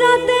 যাতে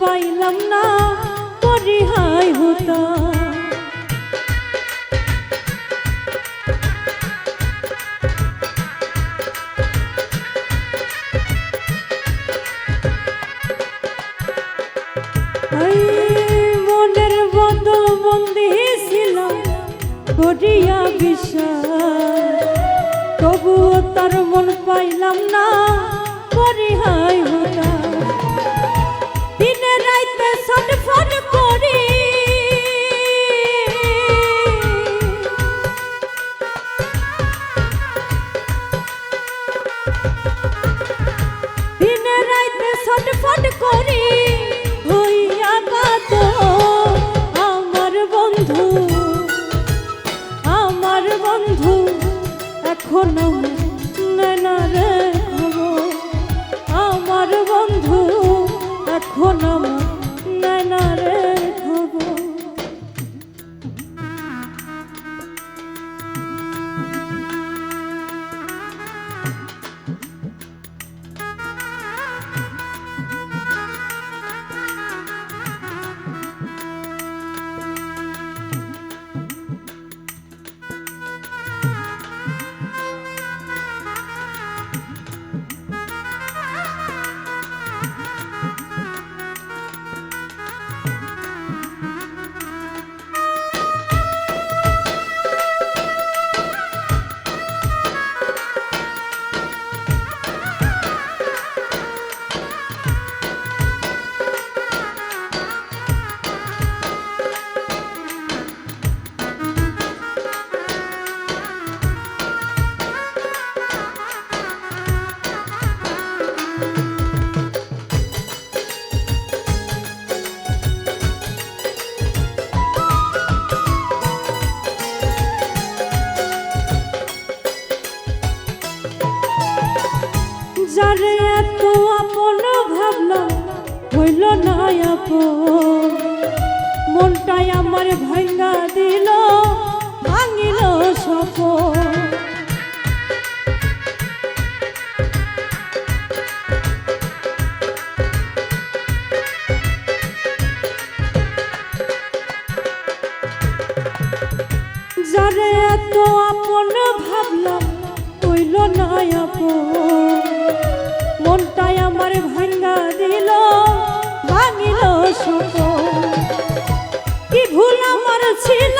পাইলাম না পরিহায় হতা। মনের করিয়া বিশ্বাস। তবুও তার মন পাইলাম না পরিহায় হতা। বন্ধু এখনও নেনা রে খবর আমার বন্ধু এখনও নেনা রে আপন মনটাই আমার ভাঙ্গা দিল, ভাঙিল সপন যারে এত আপন ভাবলাম হইল না আপন। মনটাই আমার ভাঙ্গা দিল ভাঙিল সুখ কি ভুল আমার ছিল?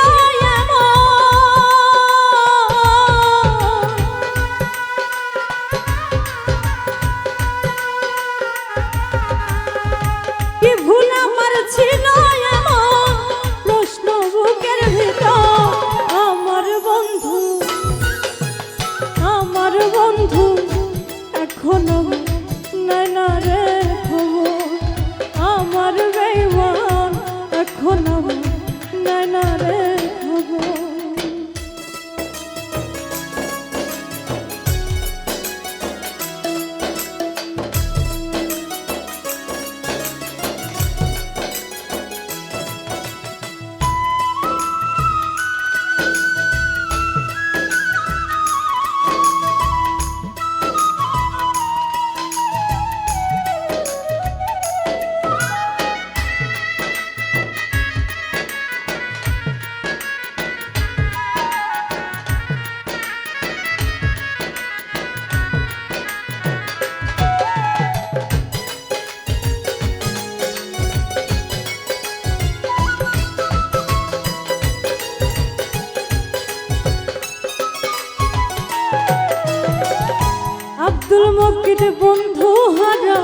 মকির বন্ধু হারা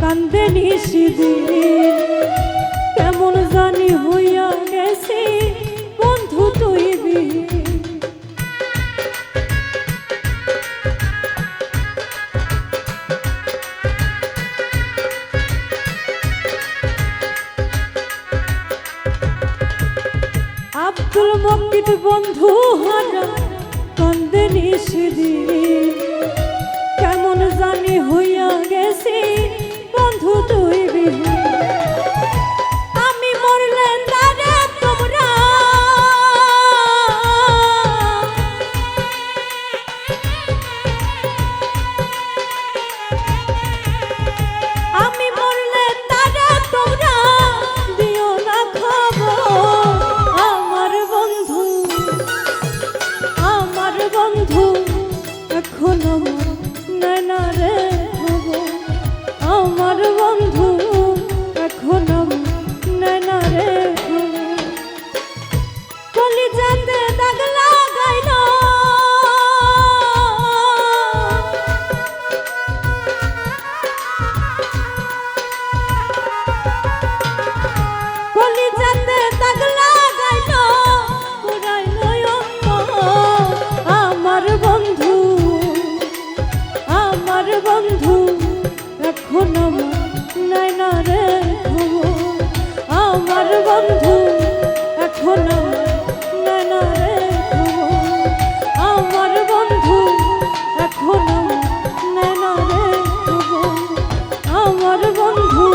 কান্দে নিশিদিন কেমন জানি হইয়া গেছি, বন্ধু তুই। আব্দুল মকির বন্ধু হারা কান্দে নিশিদিন কেমন জানি হইয়া গেছি। বন্ধু তুই বিহু বন্ধু, এখন নাই না রে আমার বন্ধু, এখন নাই না রে আমার বন্ধু, এখন নাই না রে আমার বন্ধু